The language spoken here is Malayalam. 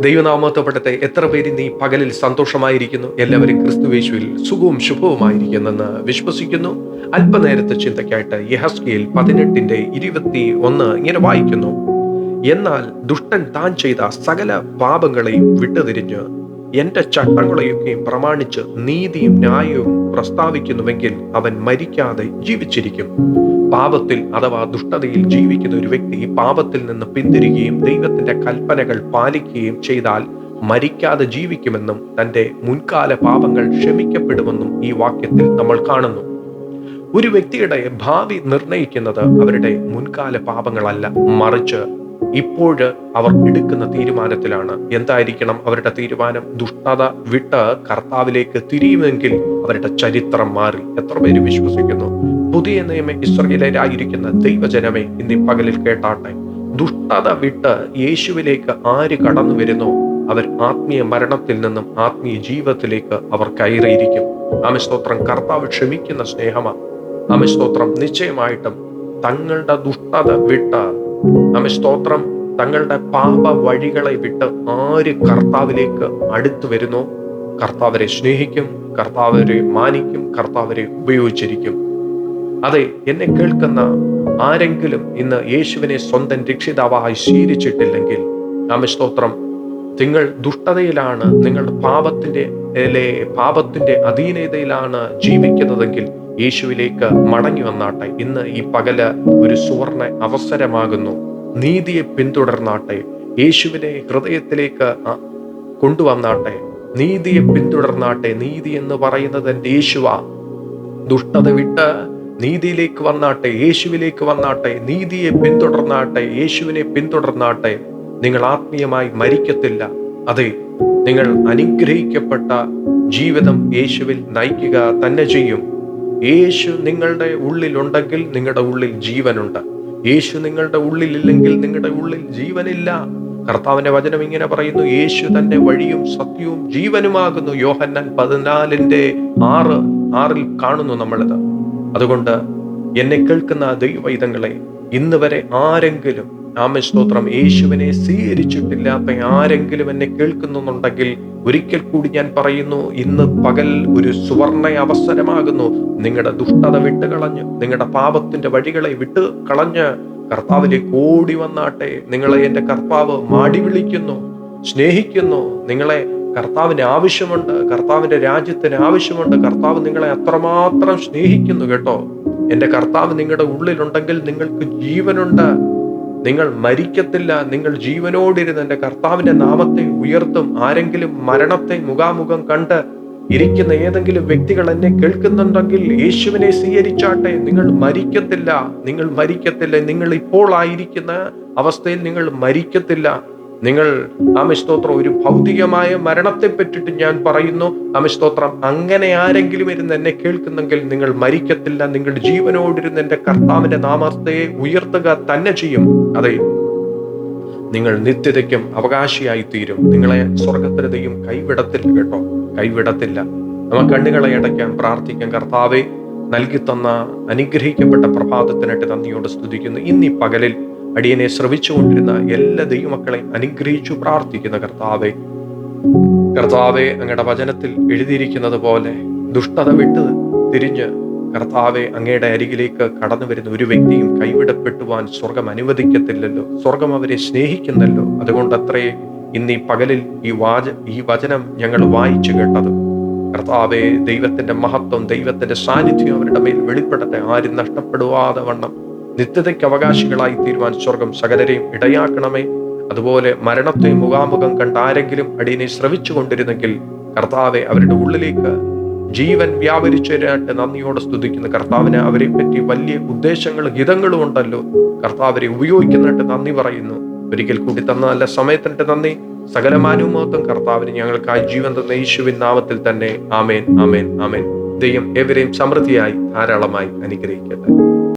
ദൈവനാമത്വപ്പെടട്ടെ എത്ര പേര് നീ പകലിൽ സന്തോഷമായിരിക്കുന്നു? എല്ലാവരും ക്രിസ്തുവേശുവിൽ സുഖവും ശുഭവുമായിരിക്കുന്നെന്ന് വിശ്വസിക്കുന്നു. അല്പനേരത്തെ ചിന്തയ്ക്കായിട്ട് യഹസ്കിയിൽ പതിനെട്ടിന്റെ ഇരുപത്തി ഒന്ന് ഇങ്ങനെ വായിക്കുന്നു. എന്നാൽ ദുഷ്ടൻ താൻ ചെയ്ത സകല പാപങ്ങളെയും വിട്ടുതിരിഞ്ഞ് എന്റെ ചട്ടങ്ങളെയൊക്കെയും പ്രമാണിച്ച് നീതിയും ന്യായവും പ്രസ്താവിക്കുന്നുവെങ്കിൽ അവൻ മരിക്കാതെ ജീവിച്ചിരിക്കും. പാപത്തിൽ അഥവാ ദുഷ്ടതയിൽ ജീവിക്കുന്ന ഒരു വ്യക്തി പാപത്തിൽ നിന്ന് പിന്തിരികയും ദൈവത്തിന്റെ കൽപ്പനകൾ പാലിക്കുകയും ചെയ്താൽ മരിക്കാതെ ജീവിക്കുമെന്നും തന്റെ മുൻകാല പാപങ്ങൾ ക്ഷമിക്കപ്പെടുമെന്നും ഈ വാക്യത്തിൽ നമ്മൾ കാണുന്നു. ഒരു വ്യക്തിയുടെ ഭാവി നിർണയിക്കുന്നത് അവരുടെ മുൻകാല പാപങ്ങളല്ല മറിച്ച് ഇപ്പോഴ് അവർ എടുക്കുന്ന തീരുമാനത്തിലാണ്. എന്തായിരിക്കണം അവരുടെ തീരുമാനം? ദുഷ്ടത വിട്ട് കർത്താവിലേക്ക് തിരിയുമെങ്കിൽ അവരുടെ ചരിത്രം മാറി. എത്ര പേര് വിശ്വസിക്കുന്നു? പുതിയ നിയമ ഇസ്രയേലരായിരിക്കുന്ന ദൈവജനമേ ഇന്ന് പകലിൽ കേട്ടാട്ടെ. ദുഷ്ടത വിട്ട് യേശുവിലേക്ക് ആര് കടന്നു വരുന്നോ? അവർ ആത്മീയ മരണത്തിൽ നിന്നും ആത്മീയ ജീവിതത്തിലേക്ക് അവർ കയറിയിരിക്കും. ആമസ്തോത്രം കർത്താവ് ക്ഷമിക്കുന്ന സ്നേഹമാണ് ആമസ്തോത്രം നിശ്ചയമായിട്ടും തങ്ങളുടെ ദുഷ്ടത വിട്ട് ആമേ സ്തോത്രം. തങ്ങളുടെ പാപ വഴികളെ വിട്ട് ആര് കർത്താവിലേക്ക് അടുത്തു വരുന്നു? കർത്താവരെ സ്നേഹിക്കും കർത്താവരെ മാനിക്കും കർത്താവരെ ഉപയോഗിച്ചിരിക്കും. അതെ എന്നെ കേൾക്കുന്ന ആരെങ്കിലും ഇന്ന് യേശുവിനെ സ്വന്തം രക്ഷിതാവായി ശീലിച്ചിട്ടില്ലെങ്കിൽ നമ്മെ സ്തോത്രം നിങ്ങൾ ദുഷ്ടതയിലാണ് നിങ്ങളുടെ പാപത്തിന്റെ പാപത്തിന്റെ അധീനതയിലാണ് ജീവിക്കുന്നതെങ്കിൽ യേശുവിലേക്ക് മടങ്ങി വന്നാട്ടെ. ഇന്ന് ഈ പകൽ ഒരു സുവർണ അവസരമാകുന്നു. നീതിയെ പിന്തുടർന്നാട്ടെ. യേശുവിനെ ഹൃദയത്തിലേക്ക് കൊണ്ടുവന്നാട്ടെ. നീതിയെ പിന്തുടർന്നാട്ടെ. നീതി എന്ന് പറയുന്നത് എന്റെ യേശുവ. ദുഷ്ടത വിട്ട് നീതിയിലേക്ക് വന്നാട്ടെ. യേശുവിലേക്ക് വന്നാട്ടെ. നീതിയെ പിന്തുടർന്നാട്ടെ. യേശുവിനെ പിന്തുടർന്നാട്ടെ. നിങ്ങൾ ആത്മീയമായി മരിക്കത്തില്ല. അതെ നിങ്ങൾ അനുഗ്രഹിക്കപ്പെട്ട ജീവിതം യേശുവിൽ നയിക്കുക തന്നെ ചെയ്യും. യേശു നിങ്ങളുടെ ഉള്ളിലുണ്ടെങ്കിൽ നിങ്ങളുടെ ഉള്ളിൽ ജീവനുണ്ട്. യേശു നിങ്ങളുടെ ഉള്ളിലില്ലെങ്കിൽ നിങ്ങളുടെ ഉള്ളിൽ ജീവനില്ല. കർത്താവിന്റെ വചനം ഇങ്ങനെ പറയുന്നു യേശു തന്റെ വഴിയും സത്യവും ജീവനുമാകുന്നു. യോഹന്നാൻ പതിനാലിന്റെ ആറ് ആറിൽ കാണുന്നു നമ്മളിത്. അതുകൊണ്ട് എന്നെ കേൾക്കുന്ന ദൈവവൈതങ്ങളെ ഇന്ന് വരെ ആരെങ്കിലും ആമസ്തോത്രം യേശുവിനെ സ്വീകരിച്ചിട്ടില്ലാത്ത ആരെങ്കിലും എന്നെ കേൾക്കുന്നുണ്ടെങ്കിൽ ഒരിക്കൽ കൂടി ഞാൻ പറയുന്നു ഇന്ന് പകൽ ഒരു സുവർണ അവസരമാകുന്നു. നിങ്ങളുടെ ദുഷ്ടത വിട്ടുകളഞ്ഞ് നിങ്ങളുടെ പാപത്തിന്റെ വഴികളെ വിട്ട് കളഞ്ഞ് കർത്താവിലേക്ക് ഓടി വന്നാട്ടെ. നിങ്ങളെ എന്റെ കർത്താവ് മാടി വിളിക്കുന്നു സ്നേഹിക്കുന്നു. നിങ്ങളെ കർത്താവിന് ആവശ്യമുണ്ട് കർത്താവിന്റെ രാജ്യത്തിന് ആവശ്യമുണ്ട്. കർത്താവ് നിങ്ങളെ അത്രമാത്രം സ്നേഹിക്കുന്നു കേട്ടോ. എന്റെ കർത്താവ് നിങ്ങളുടെ ഉള്ളിലുണ്ടെങ്കിൽ നിങ്ങൾക്ക് ജീവനുണ്ട്. നിങ്ങൾ മരിക്കത്തില്ല നിങ്ങൾ ജീവനോടിരുന്ന് എന്റെ കർത്താവിന്റെ നാമത്തെ ഉയർത്തും ആരെങ്കിലും മരണത്തെ മുഖാമുഖം കണ്ട് ഇരിക്കുന്ന ഏതെങ്കിലും വ്യക്തികൾ എന്നെ കേൾക്കുന്നുണ്ടെങ്കിൽ യേശുവിനെ സ്വീകരിച്ചാട്ടെ. നിങ്ങൾ മരിക്കത്തില്ല നിങ്ങൾ മരിക്കത്തില്ല നിങ്ങൾ ഇപ്പോൾ ആയിരിക്കുന്ന അവസ്ഥയിൽ നിങ്ങൾ മരിക്കത്തില്ല. നിങ്ങൾ ആമസ്തോത്രം ഒരു ഭൗതികമായ മരണത്തെ പറ്റിട്ട് ഞാൻ പറയുന്നു. ആമസ്തോത്രം അങ്ങനെ ആരെങ്കിലും ഇരുന്ന് എന്നെ കേൾക്കുന്നെങ്കിൽ നിങ്ങൾ മരിക്കത്തില്ല. നിങ്ങളുടെ ജീവനോടിരുന്ന് എന്റെ കർത്താവിന്റെ നാമത്തെ ഉയർത്തുക തന്നെ ചെയ്യും. അതെ നിങ്ങൾ നിത്യതയ്ക്കും അവകാശിയായി തീരും നിങ്ങളെ സ്വർഗത്തിന് കൈവിടത്തില്ല കേട്ടോ കൈവിടത്തില്ല. നമുക്ക് കണ്ണുകളെ അടയ്ക്കാൻ പ്രാർത്ഥിക്കാം. കർത്താവെ നൽകി തന്ന അനുഗ്രഹിക്കപ്പെട്ട പ്രഭാതത്തിനായിട്ട് നന്ദിയോട് സ്തുതിക്കുന്നു. ഇന്നീ പകലിൽ അടിയനെ ശ്രവിച്ചുകൊണ്ടിരുന്ന എല്ലാ ദൈവമക്കളെയും അനുഗ്രഹിച്ചു പ്രാർത്ഥിക്കുന്ന കർത്താവെ കർത്താവെ അങ്ങയുടെ വചനത്തിൽ എഴുതിയിരിക്കുന്നത് പോലെ ദുഷ്ടത വിട്ട് തിരിഞ്ഞ് കർത്താവെ അങ്ങയുടെ അരികിലേക്ക് കടന്നു വരുന്ന ഒരു വ്യക്തിയും കൈവിടപ്പെട്ടുവാൻ സ്വർഗം അനുവദിക്കത്തില്ലല്ലോ സ്വർഗം അവരെ സ്നേഹിക്കുന്നല്ലോ. അതുകൊണ്ട് അത്രേ ഇന്ന് ഈ പകലിൽ ഈ വാച ഈ വചനം ഞങ്ങൾ വായിച്ചു കേട്ടത്. കർത്താവെ ദൈവത്തിന്റെ മഹത്വം ദൈവത്തിന്റെ സാന്നിധ്യം അവരുടെ മേൽ വെളിപ്പെടട്ടെ. ആരും നഷ്ടപ്പെടുവാതെ വണ്ണം നിത്യതയ്ക്ക് അവകാശികളായി തീരുവാൻ സ്വർഗം സകലരെയും ഇടയാക്കണമേ. അതുപോലെ മരണത്തെ മുഖാമുഖം കണ്ട ആരെങ്കിലും അടിയനെ ശ്രവിച്ചു കൊണ്ടിരുന്നെങ്കിൽ കർത്താവെ അവരുടെ ഉള്ളിലേക്ക് ജീവൻ വ്യാപരിച്ചതിനായിട്ട് നന്ദിയോടെ സ്തുതിക്കുന്ന. കർത്താവിന് അവരെ പറ്റി വലിയ ഉദ്ദേശങ്ങളും ഹിതങ്ങളും ഉണ്ടല്ലോ. കർത്താവരെ ഉപയോഗിക്കുന്നതായിട്ട് നന്ദി പറയുന്നു. ഒരിക്കൽ കൂടി തന്ന നല്ല സമയത്തിനിട്ട് നന്ദി. സകലമാനുമോത്വം കർത്താവിന് ഞങ്ങൾക്ക് ആ ജീവൻ തന്ന യേശുവിൻ നാമത്തിൽ തന്നെ. ആമേൻ ആമേൻ ആമേൻ. ദൈവം എവരെയും സമൃദ്ധിയായി ധാരാളമായി അനുഗ്രഹിക്കട്ടെ.